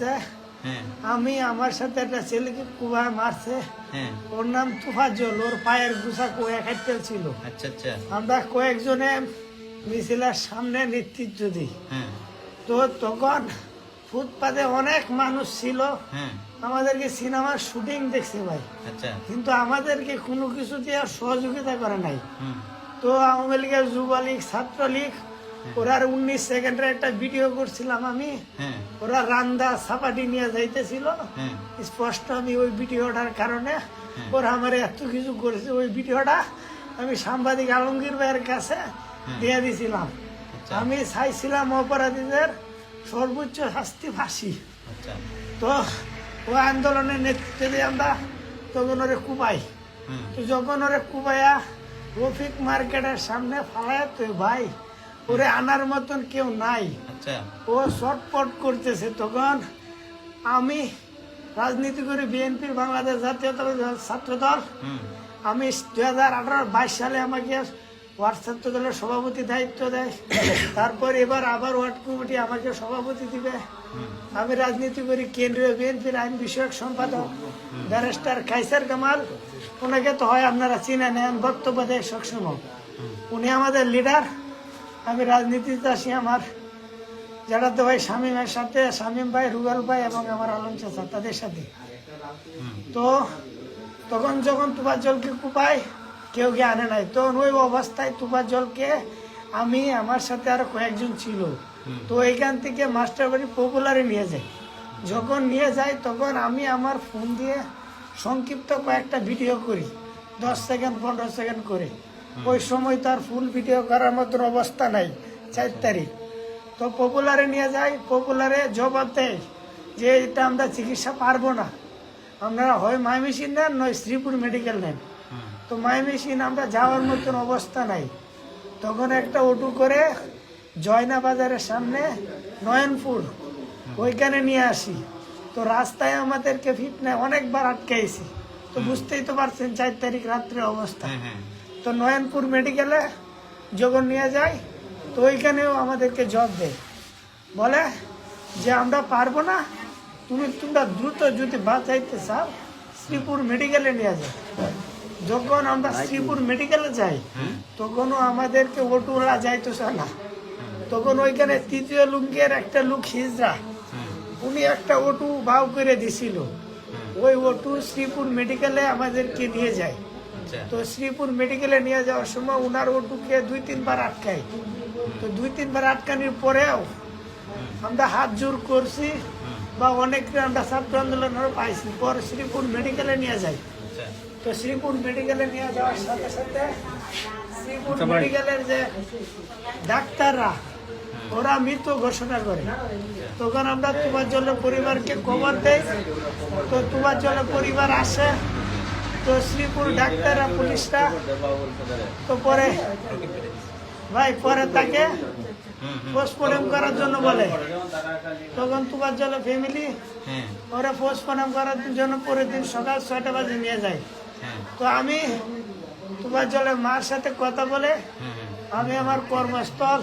আসতে হ্যাঁ। আমি আমার সাথে একটা ছেলেকে কুবায় মারছে। হ্যাঁ। ওর নাম তুফাজল ওর পায়ের গুছা কয়েক হাইটেল ছিল। আচ্ছা আচ্ছা। আমরা কয়েকজনে মিছিলের সামনে নেতৃত্ব দিই। হ্যাঁ। তো তখন ফুটপাতে অনেক মানুষ ছিল। আমাদেরকে সিনেমার শুটিং দেখছে ভাই। আচ্ছা। কিন্তু আমাদেরকে কোনো কিছু দিয়ে সহযোগিতা করে নাই। তো আওয়ামী লীগের যুবলীগ ছাত্রলীগ ওরা উনিশ সেকেন্ডের একটা ভিডিও করছিলাম আমি। হ্যাঁ। ওরা রান্দা সাপাটি নিয়ে যাইতেছিল। হ্যাঁ। স্পষ্ট আমি ওই ভিডিওটার কারণে ওরা আমার এত কিছু করেছে। ওই ভিডিওটা আমি সাংবাদিক আলমগীর ভাইয়ের কাছে দিয়ে দিছিলাম। আচ্ছা। আমি চাইছিলাম অপরাধীদের সর্বোচ্চ শাস্তি ফাঁসি। আচ্ছা। তো ও আন্দোলনের নেতৃত্বে দিয়ে আমরা তখন ওরে কুপাই তো যখন ওরে কুবাইয়া রফিক মার্কেটের সামনে ফালায় তো ভাই ওরে আনার মতন কেউ নাই। আচ্ছা। ও শর্টপট করতেছে তখন। আমি রাজনীতি করি বিএনপির বাংলাদেশ দল ছাত্র দল আমি দুই হাজার আঠারো বাইশ সালে আমাকে ওয়ার্ড ছাত্র দলের সভাপতি দায়িত্ব দেয়। তারপর এবার আবার ওয়ার্ড কমিটি আমাকে সভাপতি দিবে। আমি রাজনীতি করি কেন্দ্রীয় বিএনপির আইন বিষয়ক সম্পাদক। ব্যারিস্টার কাইসার কামাল। ওনাকে তো হয় আপনারা চিনে নেন বক্তব্য দেয় সবসময়। উনি আমাদের লিডার আমি রাজনীতিতে আসি আমার। যারা তো ভাই শামীমের সাথে, শামীম ভাই, রুবেল ভাই এবং আমার আলম চাচা, তাদের সাথে। তো তখন যখন তুফার জলকে কুপাই কেউ কে আনে নাই। তখন ওই অবস্থায় তুফার জলকে আমি, আমার সাথে আরও কয়েকজন ছিল। তো এইখান থেকে মাস্টার বাড়ি পপুলারে নিয়ে যাই যখন নিয়ে যাই তখন আমি আমার ফোন দিয়ে সংক্ষিপ্ত কয়েকটা ভিডিও করি। দশ সেকেন্ড, পনেরো সেকেন্ড করে। ওই সময় তার ফুল ভিডিও করার মতন অবস্থা নাই চার তারিখ। তো পপুলারে নিয়ে যাই পপুলারে জবাব দেয় যে এটা আমরা চিকিৎসা পারব না। আপনারা হয় মাইমেশিন নেন নয় শ্রীপুর মেডিকেল নেন। তো মাইমেশিন আমরা যাওয়ার মতন অবস্থা নাই। তখন একটা অটো করে জয়না বাজারের সামনে নয়নপুর ওইখানে নিয়ে আসি। তো রাস্তায় আমাদেরকে ফিট ফিটনে অনেকবার আটকাইছি। তো বুঝতেই তো পারছেন চার তারিখ রাত্রে অবস্থা। হ্যাঁ হ্যাঁ। তো নয়নপুর মেডিকেলে যখন নিয়ে যাই তো ওইখানেও আমাদেরকে জব দেয়। বলে যে আমরা পারব না। তুমি তোমরা দ্রুত যদি বাঁচাইতে চাও শ্রীপুর মেডিকেলে নিয়ে যাও। যখন আমরা শ্রীপুর মেডিকেলে যাই তখনও আমাদেরকে অটোওয়ালা যাইতো না তখন ওইখানে তৃতীয় লুঙ্গের একটা লুক হিজরা উনি একটা অটো বাউ করে দিছিল। ওই অটো শ্রীপুর মেডিকেলে আমাদেরকে নিয়ে যায়। তো শ্রীপুর মেডিকেলে নিয়ে যাওয়ার সময় উনার ওটুকে দুই তিনবার আটকাই। তো দুই তিনবার আটকানোর পরেও আমরা হাত জোর করছি বা অনেক আমরা ছাত্র আন্দোলনের পাইছি। পর শ্রীপুর মেডিকেলে নিয়ে যাই। আচ্ছা। তো শ্রীপুর মেডিকেলে নিয়ে যাওয়ার সাথে সাথে শ্রীপুর মেডিকেলের যে ডাক্তাররা ওরা মৃত ঘোষণা করে। তখন আমরা তোমার জন্য পরিবারকে খবর দেই। তো তোমার জন্য পরিবার আসে। তো শ্রীপুর ডাক্তাররা পুলিশরা তো পরে ভাই পরে তাকে পোস্টমর্টম করার জন্য বলে। তখন তোমার জন্য ফ্যামিলি হ্যাঁ। ওরা পোস্টমর্টম করার জন্য পরের দিন সকাল ছয়টা বাজে নিয়ে যায়। হ্যাঁ। তো আমি তোমার জলে মার সাথে কথা বলে হুম হুম আমি আমার কর্মস্থল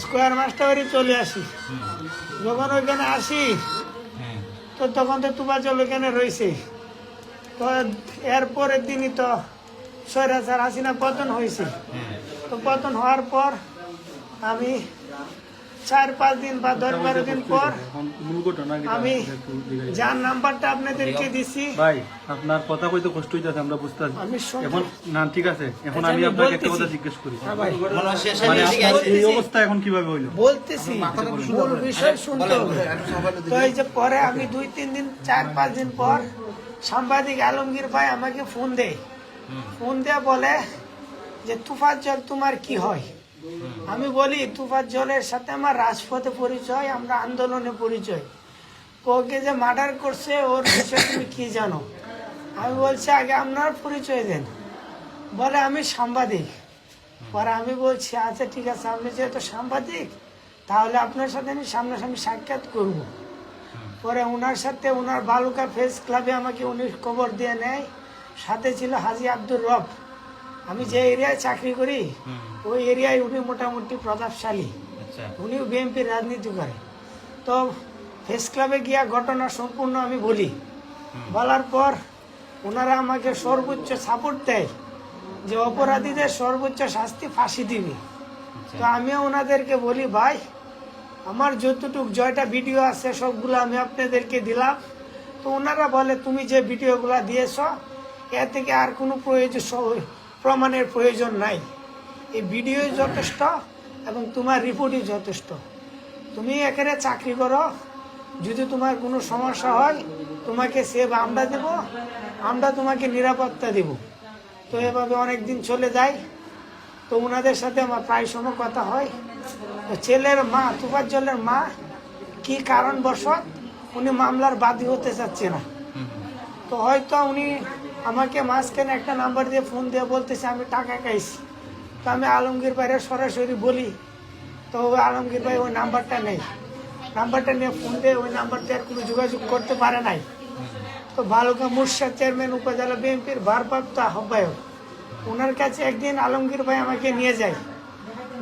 স্কোয়ার মাস্টারে চলে আসি। যখন ওইখানে আসি হ্যাঁ। তো তখন তো তোমার জল ওইখানে রয়েছে। তো এরপরের দিনই তো স্বৈরাচার হাসিনা পতন হয়েছে। হ্যাঁ তো পতন হওয়ার পর আমি চার পাঁচ দিন বা দশ বারো দিন পর আমি যার নাম্বারটা আপনাদেরকে দিছি। ভাই আপনার কথা কইতে কষ্ট হইতেছে আমরা বুঝতে পারছি। এখন না ঠিক আছে। এখন আচ্ছা, আমি আপনাকে একটা কথা জিজ্ঞেস করি। হ্যাঁ ভাই। মনে। এই অবস্থা এখন কীভাবে হইল? বলতেছি। মূল বিষয় শুনতে হবে। তো এই যে পরে আমি দুই তিন দিন চার পাঁচ দিন পর সাংবাদিক আলমগীর ভাই আমাকে ফোন দেয়। ফোন দিয়ে বলে যে তুফার জল তোমার কি হয়? আমি বলি তুফার জলের সাথে আমার রাজপথে পরিচয় আমরা আন্দোলনে পরিচয়। ওকে যে মার্ডার করছে ওর বিষয়ে তুমি কি জানো? আমি বলছি আগে আপনার পরিচয় দেন। বলে আমি সাংবাদিক। পরে আমি বলছি আচ্ছা ঠিক আছে আপনি যেহেতু সাংবাদিক তাহলে আপনার সাথে আমি সামনাসামনি সাক্ষাৎ করব। পরে ওনার সাথে ওনার বালুকা ফেস ক্লাবে আমাকে উনি খবর দিয়ে নেয়। সাথে ছিল হাজি আব্দুর রব। আমি যে এরিয়ায় চাকরি করি ওই এরিয়ায় উনি মোটামুটি প্রতাপশালী আচ্ছা। উনিও বিএনপির রাজনীতি করে। তো ফেস ক্লাবে গিয়া ঘটনা সম্পূর্ণ আমি বলি। বলার পর ওনারা আমাকে সর্বোচ্চ সাপোর্ট দেয় যে অপরাধীদের সর্বোচ্চ শাস্তি ফাঁসি দিবে। তো আমিও ওনাদেরকে বলি ভাই আমার যতটুক জয়টা ভিডিও আছে, সবগুলো আমি আপনাদেরকে দিলাম। তো ওনারা বলে, তুমি যে ভিডিওগুলো দিয়েছ, এ থেকে আর কোনো প্রয়োজন, প্রমাণের প্রয়োজন নাই। এই ভিডিওই যথেষ্ট এবং তোমার রিপোর্টই যথেষ্ট। তুমি এখানে চাকরি করো, যদি তোমার কোনো সমস্যা হয়, তোমাকে সেভ আমরা দেব, আমরা তোমাকে নিরাপত্তা দেব। তো এভাবে অনেক দিন চলে যায়। তো ওনাদের সাথে আমার প্রায় সময় কথা হয়। ছেলের মা তুফাজ্জলের মা, কি কারণবশত উনি মামলার বাদী হতে চাচ্ছে না। তো হয়তো উনি আমাকে মাঝখানে একটা নাম্বার দিয়ে ফোন দিয়ে বলতেছে, আমি টাকা খাইছি। তো আমি আলমগীর ভাইয়ের সরাসরি বলি, তো ওই আলমগীর ভাই ওই নাম্বারটা নেই নাম্বারটা নিয়ে ফোন দিয়ে ওই নাম্বারটা আর কোনো যোগাযোগ করতে পারে নাই। তো বালুকা মুর্শিদ চেয়ারম্যান উপজেলা বিএনপির ভারপ্রাপ্ত আহ্বায়ক ওনার কাছে একদিন আলমগীর ভাই আমাকে নিয়ে যায়।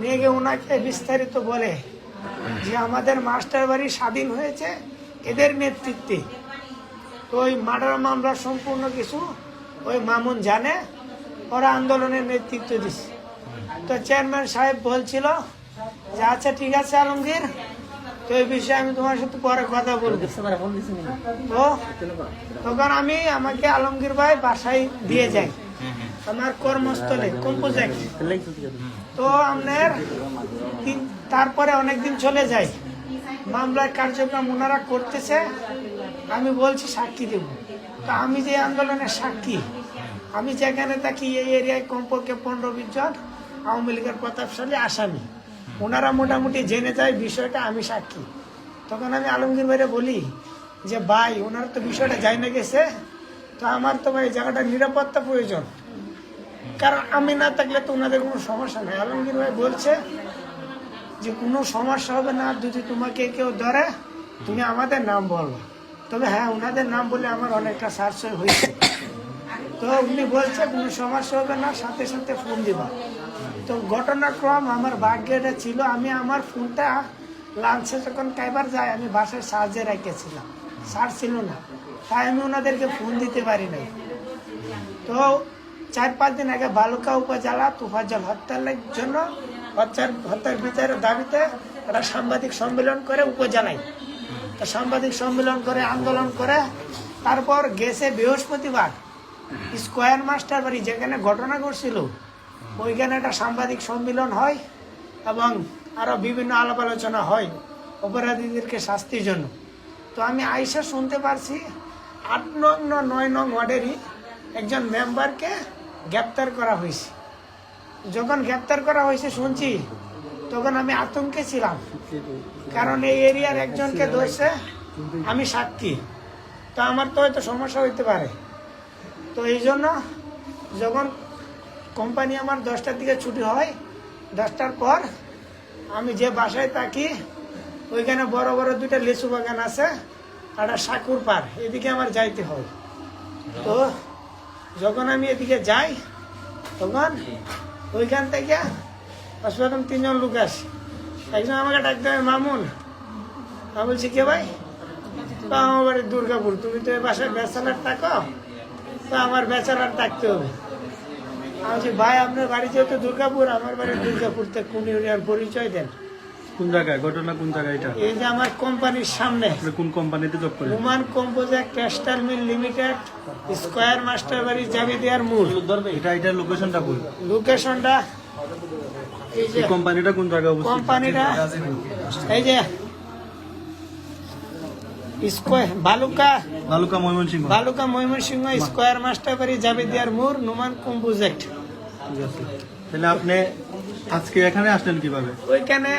নিয়ে গিয়ে ওনাকে বিস্তারিত বলে যে আমাদের মাস্টার বাড়ি স্বাধীন হয়েছে এদের নেতৃত্বে। তো ওই মার্ডার মামলা সম্পূর্ণ কিছু ওই মামুন জানে ওরা আন্দোলনের নেতৃত্ব দিচ্ছে তো চেয়ারম্যান সাহেব বলছিল যে আচ্ছা ঠিক আছে আলমগীর তো এই বিষয়ে আমি তোমার সাথে পরে কথা বলব। তো তখন আমি আমাকে আলমগীর ভাই বাসায় দিয়ে যাই। আমার কর্মস্থলে তো আপনার তারপরে অনেকদিন চলে যায়। মামলার কার্যক্রম ওনারা করতেছে, আমি বলছি সাক্ষী দেব। তো আমি যে আন্দোলনের সাক্ষী, আমি যেখানে থাকি এই এরিয়ায় কমপক্ষে পনেরো বিশ জন আওয়ামী লীগের প্রতাপশালী আসামি। ওনারা মোটামুটি জেনে যায় বিষয়টা, আমি সাক্ষী। তখন আমি আলমগীর ভাইরে বলি যে, ভাই, ওনার তো বিষয়টা যাই না গেছে, তো আমার তো ভাই জায়গাটা নিরাপত্তা প্রয়োজন। কারণ আমি না থাকলে তো ওনাদের কোনো সমস্যা নেই। আলমগীর ভাই বলছে যে, কোনো সমস্যা হবে না, যদি তোমাকে কেউ ধরে, তুমি আমাদের নাম বলব। তবে হ্যাঁ ওনাদের নাম বলে আমার অনেকটা সাশ্রয় হয়েছে। তো উনি বলছে, কোনো সমস্যা হবে না, সাথে সাথে ফোন দিবা। তো ঘটনাক্রম আমার ভাগ্যে ছিল, আমি আমার ফোনটা লাঞ্চে যখন কাইবার যায়, আমি বাসায় সাহায্যে রেখেছিলাম। চার্জ ছিল না, তাই আমি ওনাদেরকে ফোন দিতে পারি নাই। তো চার পাঁচ দিন আগে বালুকা উপজেলা তুফাজল হত্যার জন্য হত্যার হত্যার বিচারের দাবিতে একটা সাংবাদিক সম্মেলন করে উপজেলায়। তো সাংবাদিক সম্মেলন করে, আন্দোলন করে, তারপর গেছে বৃহস্পতিবার। স্কোয়ার মাস্টার বাড়ি, যেখানে ঘটনা ঘটছিল, ওইখানে একটা সাংবাদিক সম্মেলন হয় এবং আরও বিভিন্ন আলাপ আলোচনা হয় অপরাধীদেরকে শাস্তির জন্য। তো আমি আইসা শুনতে পারছি আট নং না নয় নং ওয়ার্ডেরই একজন মেম্বারকে গ্রেপ্তার করা হয়েছে। যখন গ্রেপ্তার করা হয়েছে, শুনছি, তখন আমি আতঙ্কে ছিলাম। কারণ এই এরিয়ার একজনকে ধরছে, আমি সাক্ষী। তো আমার তো হয়তো সমস্যা হইতে পারে। তো এই জন্য যখন কোম্পানি আমার দশটার দিকে ছুটি হয়, দশটার পর আমি যে বাসায় থাকি, ওইখানে বড় বড় দুইটা লিচু বাগান আছে একটা সাকুর পার এদিকে আমার যাইতে হয়। তো যখন আমি এদিকে যাই, তখন ওইখান থেকে হাসপাতাল তিনজন লোক আসে। একজন আমাকে ডাকতে হবে মামুন। আমি বলছি, কে ভাই? তো আমার বাড়ি দুর্গাপুর। তুমি তো এই বাসায় ব্যাচেলার থাকো, তো আমার ব্যাচেলার থাকতে হবে। আমি বলছি, ভাই, আপনার বাড়ি যেহেতু দুর্গাপুর, আমার বাড়ি দুর্গাপুর থেকে কোন ইউনিয়ন? পরিচয় দেন। কোন জায়গায়? ঘটনা কোন জায়গায় এটা? এই যে আমার কোম্পানির সামনে। কোন কোম্পানিতে জব করেন? Roman composer textile mill limited square master বাড়ি যাবি দেওয়ার মূল। এটা এটা লোকেশনটা বল লোকেশনটা এই যে কোম্পানিটা কোন জায়গায় অবস্থিত? কোম্পানিটা এই যে Square Baluka. Baluka Mymensingh. Baluka Mymensingh Square master বাড়ি যাবি দেওয়ার মূল নোমান কম্পোজেক্ট ঠিক আছে। তাহলে আপনি আজকে এখানে আসলেন কীভাবে? ওইখানে,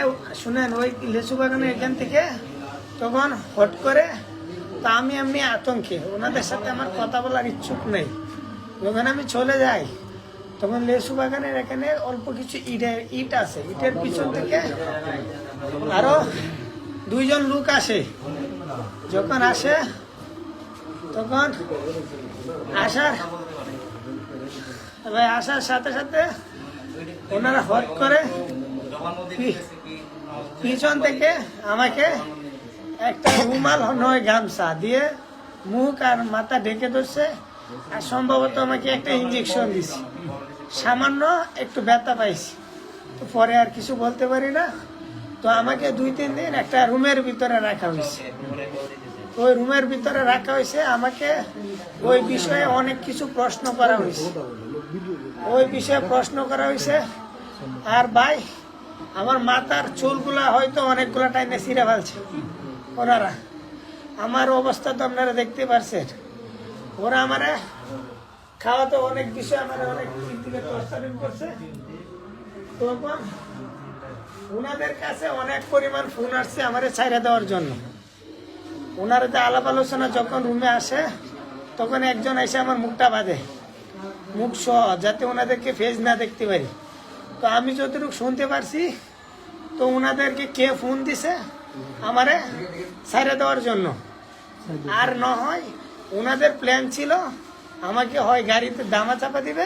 শুনেন, ওই লেচু বাগানে এখান থেকে তখন হট করে তা আমি আমি আতঙ্কে, ওনাদের সাথে আমার কথা বলার ইচ্ছুক নেই। যখন আমি চলে যাই, তখন লেচু বাগানের এখানে অল্প কিছু ইটের ইট আছে, ইটের পিছন থেকে আরও দুইজন লোক আসে। যখন আসে, তখন আসার আসার সাথে সাথে ওনারা হট করে পিছন থেকে আমাকে একটা রুমাল নয় গামছা দিয়ে মুখ আর মাথা ঢেকে ধরছে, আর সম্ভবত আমাকে একটা ইঞ্জেকশন দিছে। সামান্য একটু ব্যথা পাইছি। তো পরে আর কিছু বলতে পারি না। তো আমাকে দুই, তিন দিন একটা রুমের ভিতরে রাখা হয়েছে। ওই রুমের ভিতরে রাখা হয়েছে, আমাকে ওই বিষয়ে অনেক কিছু প্রশ্ন করা হয়েছে। ওই বিষয়ে প্রশ্ন করা হয়েছে। আর ভাই, আমার মাথার চুলগুলা হয়তো অনেকগুলা টাইমে ছিঁড়ে ফেলছে। ওনারা, আমার অবস্থা তো আপনারা দেখতে পারছেন। ওরা আমারে খাওয়াতে অনেক বিষয় আমার অনেক করছে। তখন ওনাদের কাছে অনেক পরিমাণ ফোন আসছে আমারে ছাইড়া দেওয়ার জন্য। ওনারা যে আলাপ আলোচনা যখন রুমে আসে, তখন একজন এসে আমার মুখটা বাঁধে। মুখ সহ, যাতে ওনাদেরকে ফেস না দেখতে পারি। তো আমি যতটুকু শুনতে পারছি, তো ওনাদেরকে কে ফোন দিছে? আমারে সারে দেওয়ার জন্য। আর না হয়, ওনাদের প্ল্যান ছিল, আমাকে হয় গাড়িতে দামা চাপা দিবে,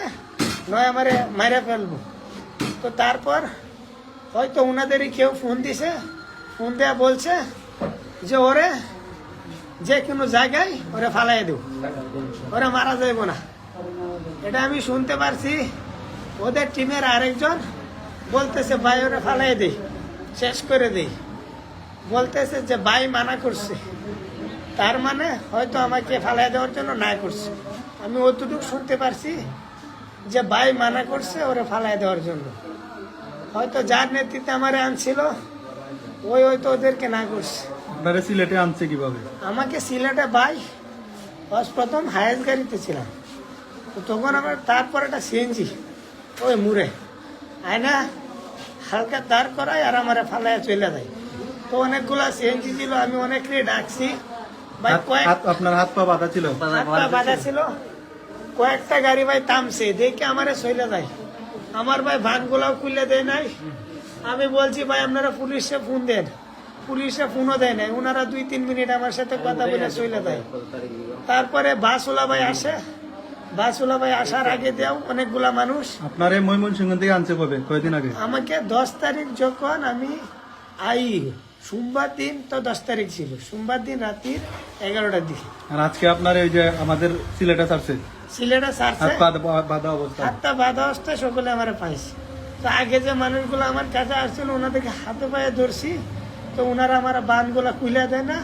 নয় আমারে মাইরা ফেলব। তো তারপর হয়তো ওনাদেরই কেউ ফোন দিছে ফোন দেয়া বলছে যে ওরে যে কোনো জায়গায় ওরে ফালাই দেব। ওরা মারা যাইব না। এটা আমি শুনতে পারছি। ওদের টিমের আরেকজন বলতেছে ভাই ওরা ফালাই দেই শেষ করে দেই বলতেছে যে ভাই মানা করছে। তার মানে হয়তো আমাকে ফালাই দেওয়ার জন্য না করছে। আমি অতটুকু শুনতে পারছি যে ভাই মানা করছে ওরা ফালাই দেওয়ার জন্য। হয়তো যার নেতৃত্বে আমার আনছিল ওই হয়তো ওদেরকে না করছে। সিলেটে আনছে কীভাবে? আমাকে সিলেটে বাই ফার্স্ট প্রথম হায়েস্ট গাড়িতে ছিলাম। তখন আমার তারপর একটা সিএনজি ওই মুড়ে। আয়না হালকা দাঁড় করায় আর আমার ফালায় চলে দেয়। তো অনেকগুলা সিএনজি ছিল আমি অনেককে ডাকছি। ভাই কয়েক আপনার হাত পা বাঁধা ছিল? হাত পা বাঁধা ছিল। কয়েকটা গাড়ি ভাই থামছে দেখে আমারে চলে যায় আমার ভাই ভানগুলাও খুলে দেয় নাই। আমি বলছি ভাই আপনারা পুলিশে ফোন দেন। পুলিশে ফোনও দেয় নাই। ওনারা দুই তিন মিনিট আমার সাথে কথা বলে চলে দেয়। তারপরে বাসওয়ালা ভাই আসে। বাসওয়ালা ভাই আসার আগে দেও অনেকগুলা মানুষ। আপনার এই ময়মনসিংহ থেকে আনছে কবে? কয়দিন আগে? আমাকে দশ তারিখ যখন আমি আই সোমবার দিন তো দশ তারিখ ছিল। সোমবার দিন রাত্রির এগারোটার দিকে। আর আজকে আপনার এই যে আমাদের সিলেটে ছাড়ছে। সিলেটে সারছে বাঁধা অবস্থা। হাতটা বাধা অবস্থায় সকলে আমার পাইছে। তো আগে যে মানুষগুলো আমার কাছে আসছিল ওনাদেরকে হাতে পায়ে ধরছি। তো ওনারা আমার বানগুলো খুলে দেয় না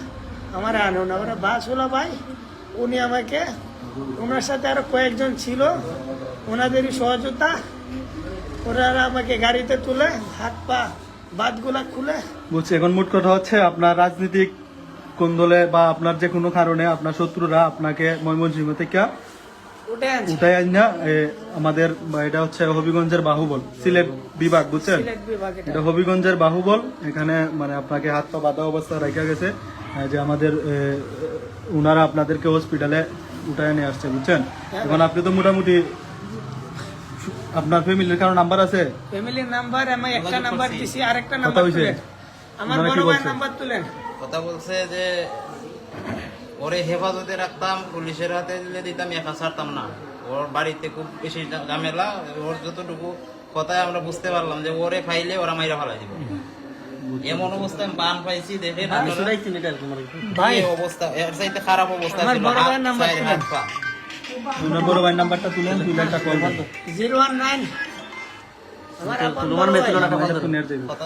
আমার আনো না। ওরা বাস হলো ভাই উনি আমাকে ওনার সাথে আরও কয়েকজন ছিল। ওনাদেরই সহযোগিতা ওনারা আমাকে গাড়িতে তুলে হাত পা বাদগুলা খুলে। বুঝছি এখন মোট কথা হচ্ছে আপনার রাজনীতিক কোন দলে বা আপনার যে কোনো কারণে আপনার শত্রুরা আপনাকে ময়মনসিংহ থেকে উঠাই আমাদের এটা হচ্ছে হবিগঞ্জের বাহুবল সিলেট বিভাগ বুঝছেন? এটা। হবিগঞ্জের বাহুবল এখানে মানে আপনাকে হাত পা বাঁধা অবস্থা রেখে গেছে। যে আমাদের এ, উনারা আপনাদেরকে হসপিটালে উঠায় নিয়ে আসছে বুঝছেন? এখন আপনি তো মোটামুটি আপনার ফ্যামিলির কারও নাম্বার আছে? ফ্যামিলির নাম্বার আমি একটা নাম্বার দিছি আরেকটা কথা নাম্বার? তুলেন। আমার বড় ভাই বলছে? নাম্বার তুলেন। কথা বলছে যে ওরে হেফাজতে রাখতাম পুলিশের হাতে দিলে দিতাম একা ছাড়তাম না। ওর বাড়িতে খুব বেশি ঝামেলা ওর যতটুকু কথায় আমরা বুঝতে পারলাম যে ওরে ফাইলে ওরা মাইরা ফালাই দিব এমন অবস্থায় বান পাইছি দেখে ভাই। অবস্থা? এর চাইতে খারাপ অবস্থা আমার বড় ভাইয়ের নাম্বার বড় নাম্বারটা তুলেন একটা কল আমার আপন নেট দেবে কথা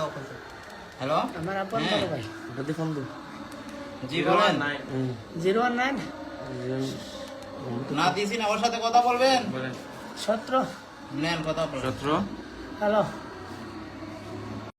হ্যালো? আমার আপন বড় ভাই। জি বলেন। Zero one nine. না দিছি না ওর সাথে কথা বলবেন? সতেরো। নেন কথা বলেন। হ্যালো।